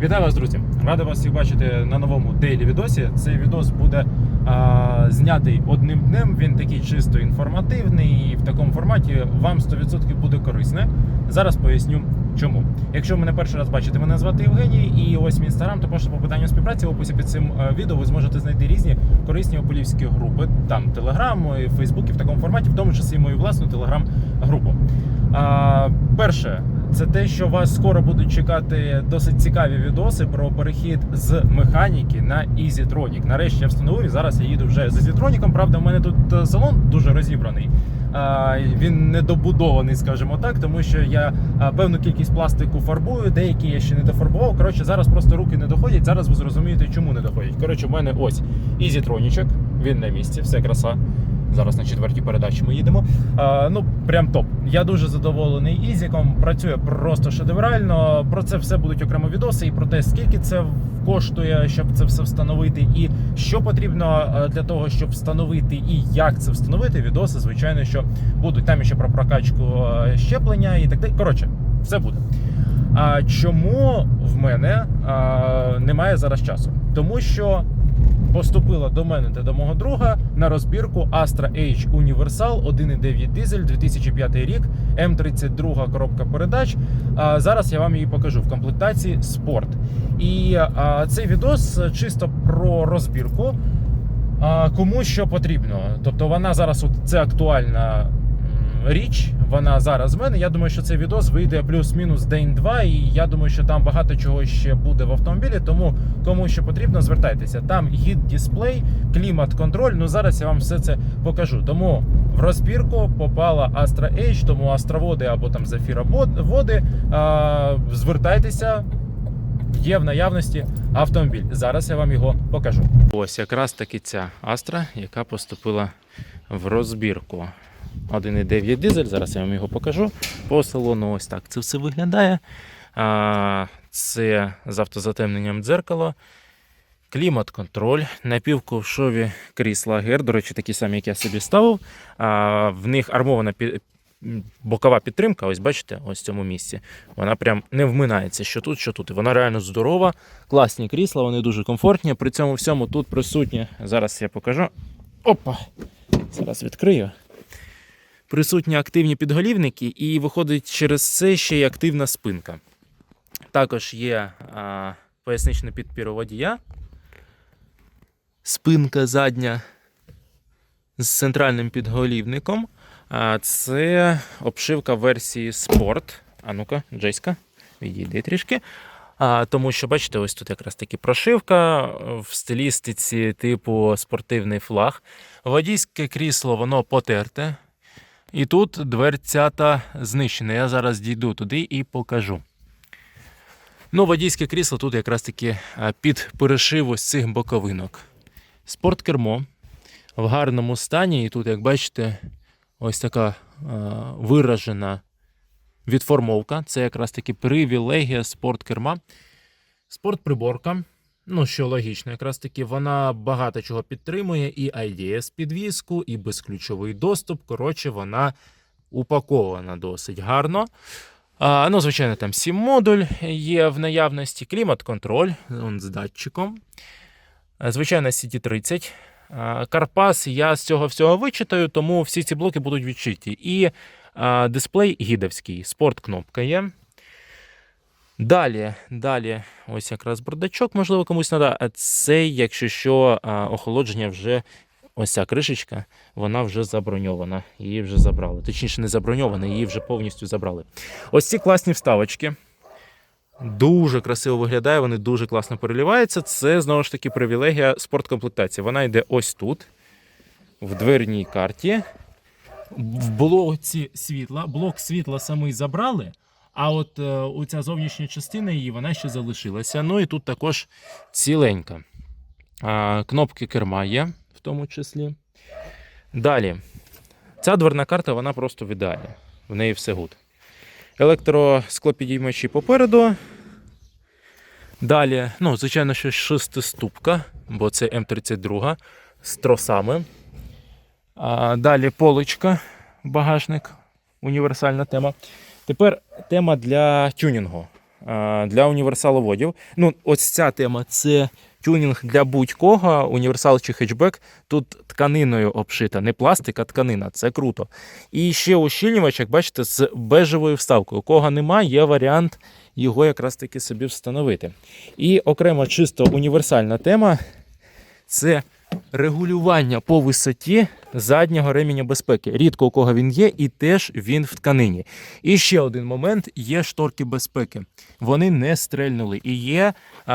Вітаю вас, друзі! Радий вас всіх бачити на новому дейлі відосі. Цей відос буде а, знятий одним днем. Він такий чисто інформативний і в такому форматі вам 100% буде корисне. Зараз поясню чому. Якщо ви мене перший раз бачите, мене звати Євгеній, і ось мій інстаграм, то по питанню співпраці в описі під цим е, відео ви зможете знайти різні корисні ополівські групи, там телеграм, Фейсбук і в такому форматі, в тому числі і мою власну телеграм-групу. А, перше, це те, що вас скоро будуть чекати досить цікаві відоси про перехід з механіки на EasyTronic. Нарешті я встановив. і Зараз я їду вже з EasyTronic. Правда, в мене тут е, салон дуже розібраний. А, Він недобудований, скажімо так, тому що я а, певну кількість пластику фарбую, деякі я ще не дофарбував. Коротше, зараз просто руки не доходять. Зараз ви зрозумієте, чому не доходять. Коротше, у мене ось EasyTronic, він на місці, все краса. Зараз на четвертій передачі ми їдемо. А, ну, прям топ. Я дуже задоволений Ізіком. Працює просто шедеврально. Про це все будуть окремо відоси і про те, скільки це коштує, щоб це все встановити, і що потрібно е, для того, щоб встановити, і як це встановити. Відоси, звичайно, що будуть там ще про прокачку е, щеплення і так далі. Коротше, все буде. А чому в мене а, немає зараз часу? Тому що поступила до мене та до мого друга на розбірку Astra H Universal 1.9 дизель 2005 рік, М32 коробка передач. А, зараз я вам її покажу в комплектації спорт. І цей відос чисто про розбірку. Кому що потрібно. Тобто вона зараз це актуальна річ. Вона зараз в мене. Я думаю, що цей відос вийде плюс-мінус день-два. І я думаю, що там багато чого ще буде в автомобілі. Тому кому що потрібно, звертайтеся. Там гід дисплей, клімат-контроль. Ну зараз я вам все це покажу. Тому в розбірку попала Astra H, тому астроводи або там зафіроводи. А, звертайтеся. Є в наявності автомобіль. Зараз я вам його покажу. Ось якраз таки ця Астра, яка поступила в розбірку. 1,9 дизель. Зараз я вам його покажу. По салону ось так це все виглядає. Це з автозатемненням дзеркало. Клімат-контроль, напівковшові крісла гер, до речі, такі самі, як я собі ставив. А, В них армована бокова підтримка. Ось бачите, ось в цьому місці. Вона прям не вминається, що тут, що тут. Вона реально здорова, класні крісла, вони дуже комфортні. При цьому всьому тут присутні. Зараз я покажу. Опа! Зараз відкрию. Присутні активні підголівники, і виходить через це ще й активна спинка. Також є а, поясничний підпір у водія. Спинка задня з центральним підголівником. А це обшивка версії Sport. А ну-ка, Джеська, відійди трішки. А, тому що, бачите, ось тут якраз таки прошивка в стилістиці типу спортивний флаг. Водійське крісло, воно потерте. І тут дверцята знищена. Я зараз дійду туди і покажу. Ну, водійське крісло тут якраз таки під перешив ось цих боковинок. Спорткермо в гарному стані. І тут, як бачите, ось така виражена відформовка. Це якраз таки привілегія спорткерма. Спортприборка. Ну, що логічно, якраз таки вона багато чого підтримує, і IDS підвіску, і безключовий доступ. Коротше, вона упакована досить гарно. А, ну, звичайно, там сім модуль є в наявності, клімат-контроль он з датчиком. Звичайно, CT30. Карпас я з цього всього вичитаю, тому всі ці блоки будуть відчиті. І а, дисплей гідовський, спорт-кнопка є. Далі, далі, ось якраз бардачок, можливо, комусь треба. А це, якщо що, охолодження вже ось ця кришечка, вона вже заброньована. Її вже забрали. Точніше, не заброньована, її вже повністю забрали. Ось ці класні вставочки. Дуже красиво виглядає, вони дуже класно переливаються. Це знову ж таки привілегія спорткомплектації. Вона йде ось тут, в дверній карті. В блоці світла. Блок світла самий забрали. А от е, оця зовнішня частина її вона ще залишилася. Ну і тут також ціленька. Кнопки керма є, в тому числі. Далі. Ця дверна карта вона просто в ідеалі. В неї все гуд. Електросклопідіймачі попереду. Далі, ну, звичайно, що шестиступка, бо це М32 з тросами. А, далі полочка, багажник, універсальна тема. Тепер тема для тюнінгу. для універсаловодів. Ну, ось ця тема це тюнінг для будь-кого, універсал чи хетчбек. Тут тканиною обшита, не пластик, а тканина. Це круто. І ще ущільнювач, як бачите, з бежевою вставкою. У кого немає, є варіант його якраз таки собі встановити. І окремо чисто універсальна тема це регулювання по висоті заднього ременя безпеки. Рідко у кого він є, і теж він в тканині. І ще один момент: є шторки безпеки. Вони не стрельнули. І є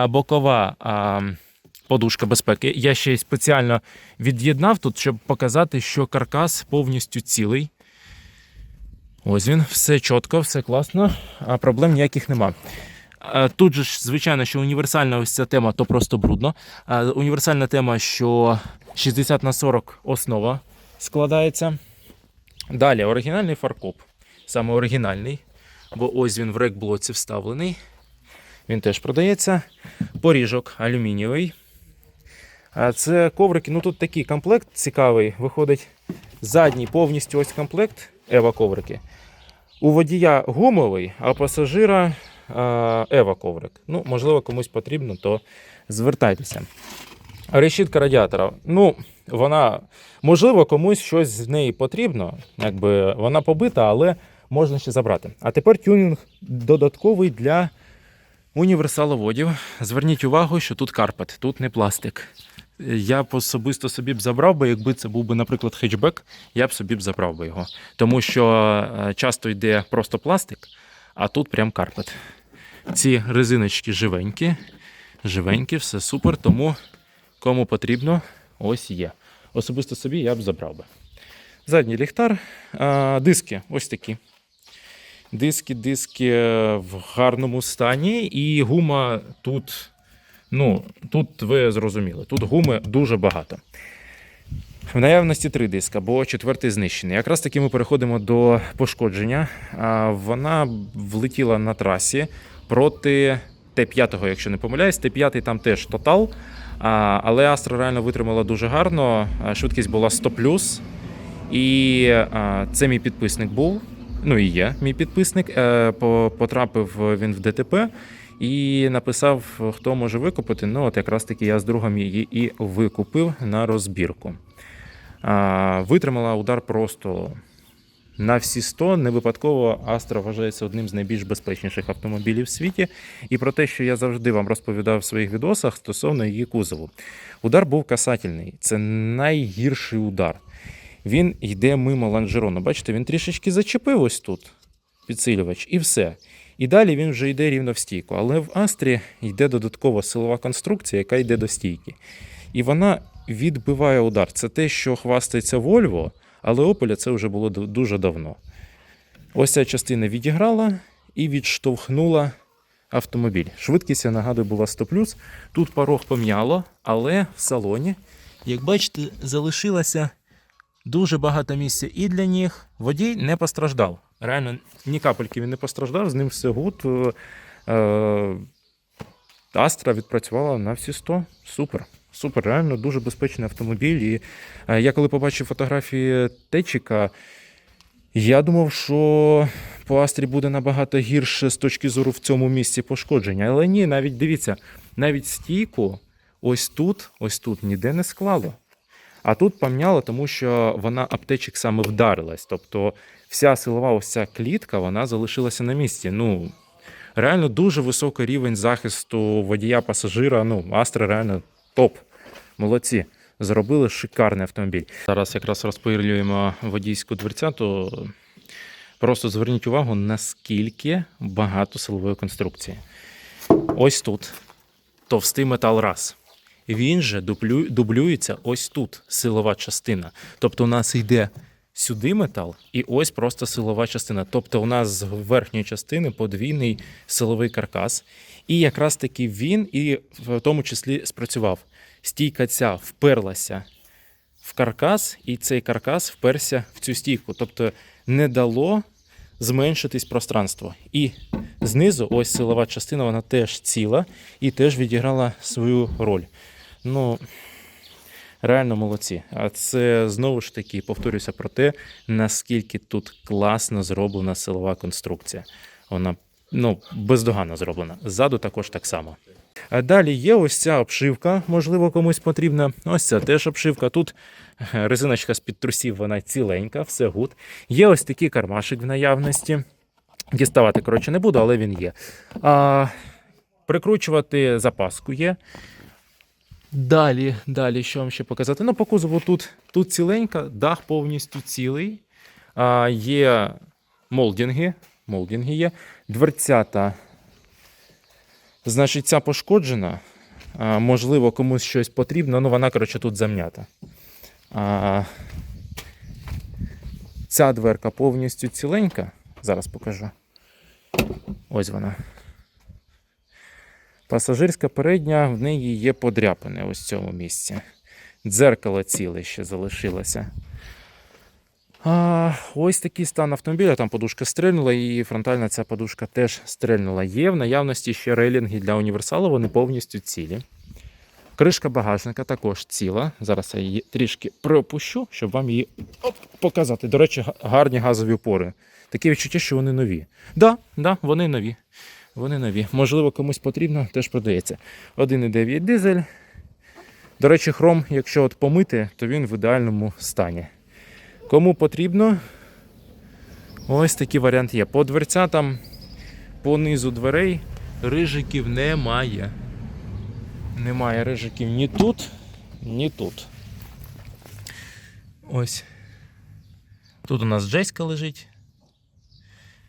бокова. А, Подушка безпеки. Я ще спеціально від'єднав тут, щоб показати, що каркас повністю цілий. Ось він, все чітко, все класно, а проблем ніяких нема. А Тут же звичайно, що універсальна ось ця тема, то просто брудно. Універсальна тема, що 60 на 40 основа складається. Далі оригінальний фаркоп. Саме оригінальний, бо ось він в рекблоці вставлений. Він теж продається. Поріжок алюмінієвий. Це коврики. Ну тут такий комплект цікавий. Виходить задній повністю ось комплект Ева коврики. У водія гумовий, а пасажира Ева коврик. Ну, можливо, комусь потрібно, то звертайтеся. Решітка радіатора. Ну, вона, можливо, комусь щось з неї потрібно. Якби вона побита, але можна ще забрати. А тепер тюнінг додатковий для універсаловодів. Зверніть увагу, що тут карпет, тут не пластик. Я б особисто собі б забрав би, якби це був би, наприклад, хетчбек, я б собі б забрав би його. Тому що е, часто йде просто пластик, а тут прям карпет. Ці резиночки живенькі, живенькі, все супер. Тому кому потрібно, ось є. Особисто собі я б забрав би. Задній ліхтар, диски ось такі. Диски, диски в гарному стані, і гума тут. Ну, тут ви зрозуміли, тут гуми дуже багато. В наявності три диска, бо четвертий знищений. Якраз таки ми переходимо до пошкодження. А, Вона влетіла на трасі проти Т5, якщо не помиляюсь. Т5 там теж тотал. Але Астра реально витримала дуже гарно. Швидкість була 100 І це мій підписник був. Ну і є мій підписник. Е, Потрапив він в ДТП і написав, хто може викупити. Ну, от якраз таки я з другом її і викупив на розбірку. Витримала удар просто на всі 100. Не випадково Астра вважається одним з найбільш безпечніших автомобілів в світі. І про те, що я завжди вам розповідав в своїх відосах стосовно її кузову. Удар був касательний. Це найгірший удар. Він йде мимо лонжерону. Бачите, він трішечки зачепив ось тут підсилювач, і все. І далі він вже йде рівно в стійку. Але в Астрі йде додаткова силова конструкція, яка йде до стійки. І вона відбиває удар. Це те, що хвастається Volvo, але Opel це вже було дуже давно. Ось ця частина відіграла і відштовхнула автомобіль. Швидкість, я нагадую, була 100 Тут порог пом'яло, але в салоні, як бачите, залишилося дуже багато місця і для них. Водій не постраждав. Реально, ні капельки він не постраждав, з ним все гуд. Е, Астра відпрацювала на всі 100. Супер. Супер, реально дуже безпечний автомобіль. І е, я коли побачив фотографії Течіка, я думав, що по Астрі буде набагато гірше з точки зору в цьому місці пошкодження. Але ні, навіть дивіться, навіть стійку ось тут, ось тут ніде не склало. А тут помняло, тому що вона аптечик саме вдарилась. Тобто вся силова ось ця клітка вона залишилася на місці. Ну, реально дуже високий рівень захисту водія пасажира. Ну, Астра реально топ. Молодці. Зробили шикарний автомобіль. Зараз якраз розпилюємо водійську дверцяту. Просто зверніть увагу, наскільки багато силової конструкції. Ось тут товстий метал раз. Він же дублюється ось тут силова частина. Тобто у нас йде сюди метал, і ось просто силова частина. Тобто у нас з верхньої частини подвійний силовий каркас. І якраз таки він і в тому числі спрацював. Стійка ця вперлася в каркас, і цей каркас вперся в цю стійку. Тобто не дало зменшитись пространство. І знизу, ось силова частина, вона теж ціла і теж відіграла свою роль. Ну, реально молодці. А це знову ж таки повторюся про те, наскільки тут класно зроблена силова конструкція. Вона ну, бездоганно зроблена. Ззаду також так само. Далі є ось ця обшивка, можливо, комусь потрібна. Ось ця теж обшивка. Тут е, резиночка з-під трусів, вона ціленька, все гуд. Є ось такий кармашик в наявності. Діставати, коротше, не буду, але він є. А, прикручувати запаску є. Далі, далі, що вам ще показати? Ну, по кузову тут, тут ціленька, дах повністю цілий. А, є молдинги. Молдинги є. Дверцята. Значить, ця пошкоджена. А, можливо, комусь щось потрібно. Ну, вона, коротше, тут зам'ята. А, ця дверка повністю ціленька. Зараз покажу. Ось вона. Пасажирська передня, в неї є подряпини ось в цьому місці. Дзеркало ціле ще залишилося. А, ось такий стан автомобіля. Там подушка стрельнула, і фронтальна ця подушка теж стрельнула. Є в наявності ще рейлінги для універсалу, вони повністю цілі. Кришка багажника також ціла. Зараз я її трішки пропущу, щоб вам її оп, показати. До речі, гарні газові опори. Таке відчуття, що вони нові. Да, да, вони нові. Вони нові. Можливо, комусь потрібно, теж продається. 1,9 дизель. До речі, хром, якщо от помити, то він в ідеальному стані. Кому потрібно, ось такий варіант є. По дверцятам, по низу дверей рижиків немає. Немає рижиків ні тут, ні тут. Ось. Тут у нас Джеська лежить,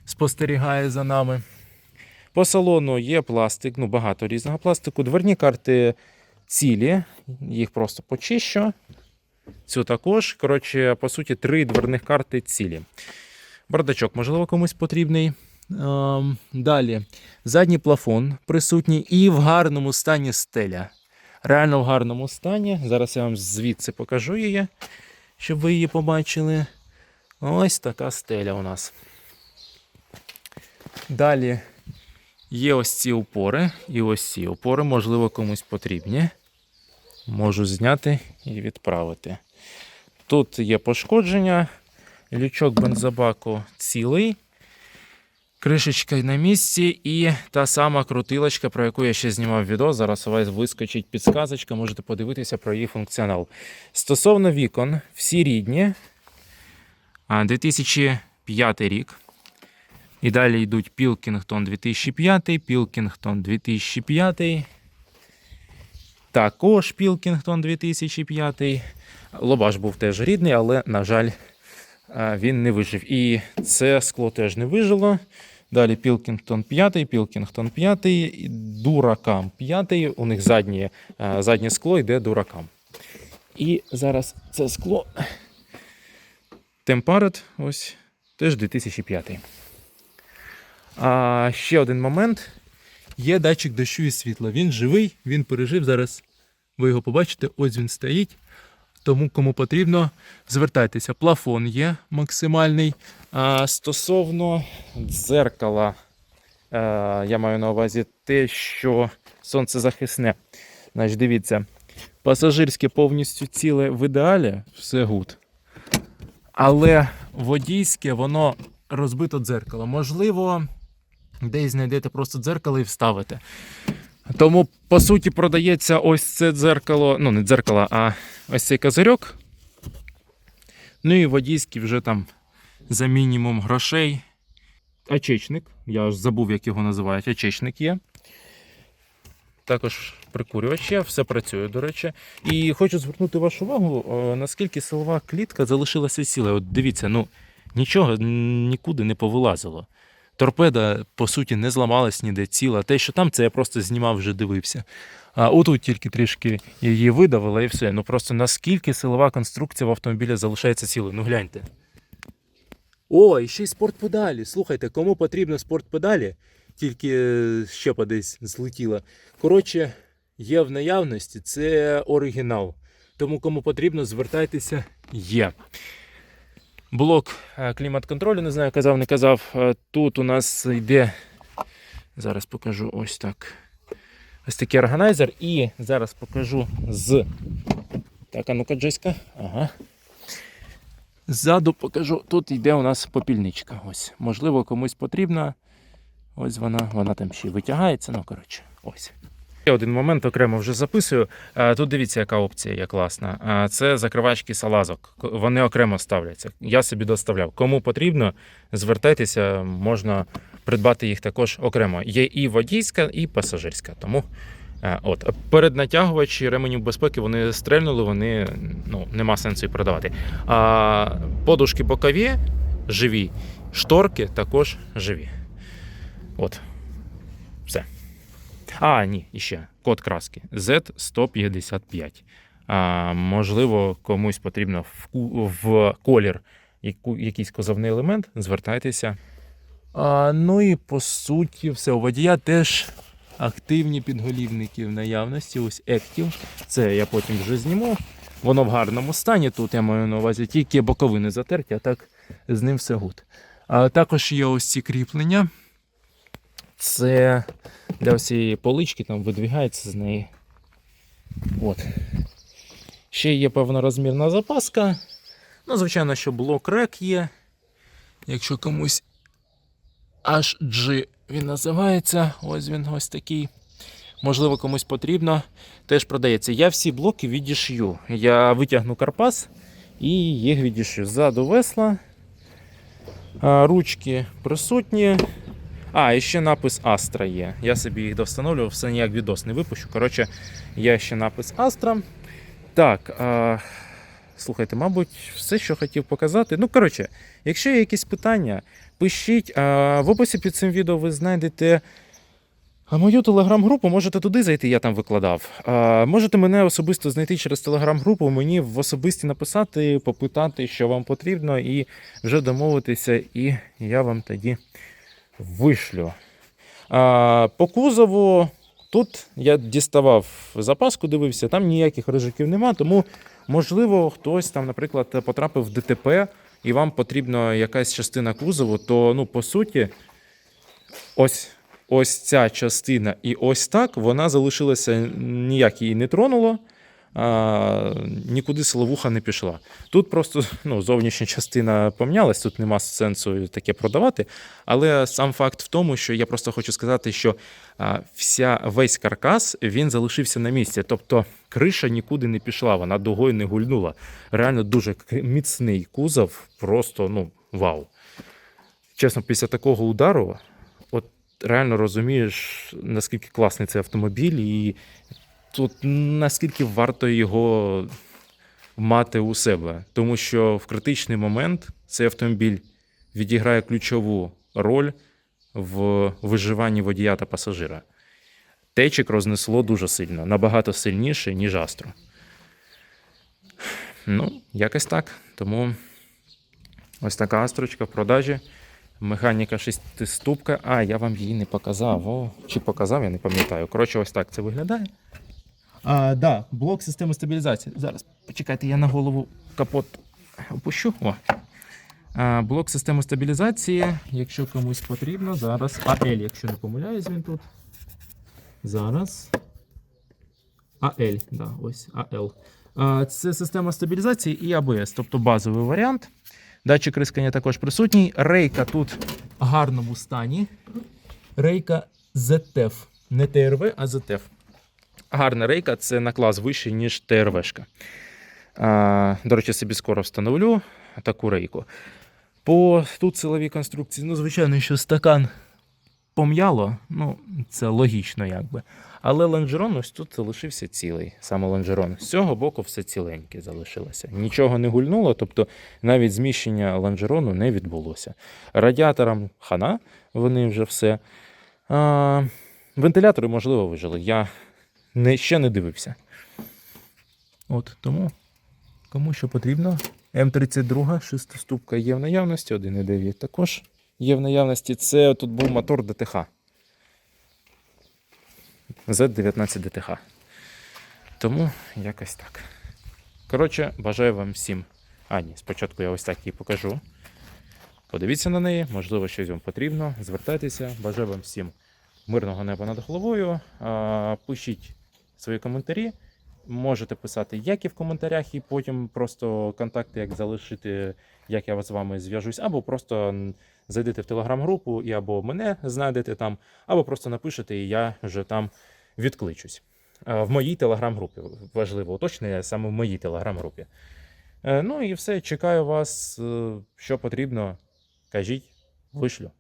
спостерігає за нами. По салону є пластик, ну багато різного пластику. Дверні карти цілі, їх просто почищу. Цю також. Коротше, по суті, три дверних карти цілі. Бардачок, можливо, комусь потрібний. Ем, далі. Задній плафон присутній і в гарному стані стеля. Реально в гарному стані. Зараз я вам звідси покажу її, щоб ви її побачили. Ось така стеля у нас. Далі є ось ці опори і ось ці опори, можливо, комусь потрібні. Можу зняти і відправити. Тут є пошкодження, лючок бензобаку цілий, кришечка на місці і та сама крутилочка, про яку я ще знімав відео. Зараз у вас вискочить підсказочка, можете подивитися про її функціонал. Стосовно вікон, всі рідні. 2005 рік. І далі йдуть Пілкінгтон 2005, Пілкінгтон 2005. Також Пілкінгтон 2005. Лобаш був теж рідний, але, на жаль, він не вижив. І це скло теж не вижило. Далі Пілкінгтон 5, Пілкінгтон 5, Дуракам 5. У них заднє, заднє скло йде Дуракам. І зараз це скло Темпарет, ось теж 2005. А ще один момент. Є датчик дощу і світла. Він живий, він пережив. Зараз ви його побачите, ось він стоїть. Тому, кому потрібно, звертайтеся. Плафон є максимальний. А стосовно дзеркала, я маю на увазі те, що сонцезахисне. Значить, дивіться, пасажирське повністю ціле в ідеалі, все гуд. Але водійське, воно розбито дзеркало. Можливо, десь знайдете просто дзеркало і вставите. Тому, по суті, продається ось це дзеркало, ну, не дзеркало, а ось цей козирьок. Ну і водійський вже там за мінімум грошей. Очечник, я аж забув, як його називають. Очечник є. Також прикурювач є, все працює, до речі. І хочу звернути вашу увагу, наскільки силова клітка залишилася ціла. От дивіться, ну нічого нікуди не повилазило. Торпеда, по суті, не зламалась ніде ціла. Те, що там, це я просто знімав, вже дивився. А отут тільки трішки її видавило і все. Ну просто наскільки силова конструкція в автомобілі залишається цілою. Ну гляньте. О, і ще й спортпедалі. Слухайте, кому потрібно спортпедалі, тільки е, щепа десь злетіла. Коротше, є в наявності, це оригінал. Тому кому потрібно, звертайтеся, є. Блок е, клімат-контролю, не знаю, казав, не казав. Е, Тут у нас йде. Зараз покажу ось так. Ось такий органайзер. І зараз покажу з. Так, а ну-ка, Джеська. Ага. Ззаду покажу. Тут йде у нас попільничка. Ось. Можливо, комусь потрібна. Ось вона, вона там ще витягається. Ну, коротше, ось. Ще один момент окремо вже записую. Тут дивіться, яка опція є класна. Це закривачки салазок. Вони окремо ставляться. Я собі доставляв. Кому потрібно, звертайтеся, можна придбати їх також окремо. Є і водійська, і пасажирська. Тому от перед натягувачі ременів безпеки вони стрельнули, вони ну, нема сенсу їх продавати. А подушки бокові живі, шторки також живі. От. Все. А, ні, іще код краски Z155. А, можливо, комусь потрібно в, в колір якийсь козовний елемент, звертайтеся. А, ну і по суті, все. У водія теж активні підголівники в наявності. Ось Active. Це я потім вже зніму. Воно в гарному стані. Тут я маю на увазі тільки боковини затерті, а так з ним все гуд. А також є ось ці кріплення. Це для всієї полички там видвігається з неї. От. Ще є певна розмірна запаска. Ну, звичайно, що блок рек є. Якщо комусь HG він називається, ось він ось такий. Можливо, комусь потрібно. Теж продається. Я всі блоки відішью. Я витягну карпас і їх відішью. Ззаду весла. Ручки присутні. А, і ще напис Astra є. Я собі їх довстановлював, все ніяк відос не випущу. Коротше, є ще напис Astra. Так, а, слухайте, мабуть, все, що хотів показати. Ну, коротше, якщо є якісь питання, пишіть. А, в описі під цим відео ви знайдете. Мою телеграм-групу можете туди зайти, я там викладав. А, можете мене особисто знайти через телеграм-групу, мені в особисті написати, попитати, що вам потрібно, і вже домовитися, і я вам тоді вишлю. А, по кузову тут я діставав запаску, дивився, там ніяких рижиків нема, тому можливо хтось там, наприклад, потрапив в ДТП і вам потрібна якась частина кузову, то ну, по суті, ось. Ось ця частина і ось так вона залишилася, ніяк її не тронуло, а, нікуди силовуха не пішла. Тут просто ну, зовнішня частина помінялась, тут нема сенсу таке продавати. Але сам факт в тому, що я просто хочу сказати, що а, вся, весь каркас він залишився на місці. Тобто криша нікуди не пішла, вона дугою не гульнула. Реально дуже міцний кузов, просто ну, вау. Чесно, після такого удару, реально розумієш, наскільки класний цей автомобіль, і тут наскільки варто його мати у себе. Тому що в критичний момент цей автомобіль відіграє ключову роль в виживанні водія та пасажира. Течик рознесло дуже сильно, набагато сильніше, ніж Астро. Ну, якось так. Тому ось така астрочка в продажі. Механіка шестиступка. А, я вам її не показав. О, чи показав, я не пам'ятаю. Коротше, ось так це виглядає. А, да, блок системи стабілізації. Зараз почекайте, я на голову капот опущу. О. А, блок системи стабілізації, якщо комусь потрібно, зараз. АЛ, якщо не помиляюсь, він тут. Зараз. АЛ, да, ось АЛ. А, Це система стабілізації і АБС, тобто базовий варіант. Датчик рискання також присутній. Рейка тут в гарному стані. Рейка ZTF. Не ТРВ, а ZTF. Гарна рейка це на клас вищий, ніж ТРВшка. До речі, собі скоро встановлю таку рейку. По тут силовій конструкції, ну, звичайно, що стакан пом'яло, ну, це логічно, якби. Але лонжерон ось тут залишився цілий, саме лонжерон. З цього боку все ціленьке залишилося. Нічого не гульнуло, тобто навіть зміщення лонжерону не відбулося. Радіаторам хана, вони вже все. А, вентилятори, можливо, вижили. Я не, ще не дивився. От тому, кому що потрібно. М32 шестиступка є в наявності, 1,9 також є в наявності. Це тут був мотор ДТХ. Z19 ДТХ. Тому якось так. Коротше, бажаю вам всім. А, ні, спочатку я ось так її покажу. Подивіться на неї, можливо, щось вам потрібно. Звертайтеся. Бажаю вам всім мирного неба над головою. Пишіть свої коментарі. Можете писати як і в коментарях, і потім просто контакти, як залишити, як я з вами зв'яжусь, або просто зайдете в телеграм-групу і або мене знайдете там, або просто напишете, і я вже там відкличусь. В моїй телеграм-групі. Важливо уточнення саме в моїй телеграм-групі. Е, Ну і все, чекаю вас. е, Що потрібно, кажіть, вишлю.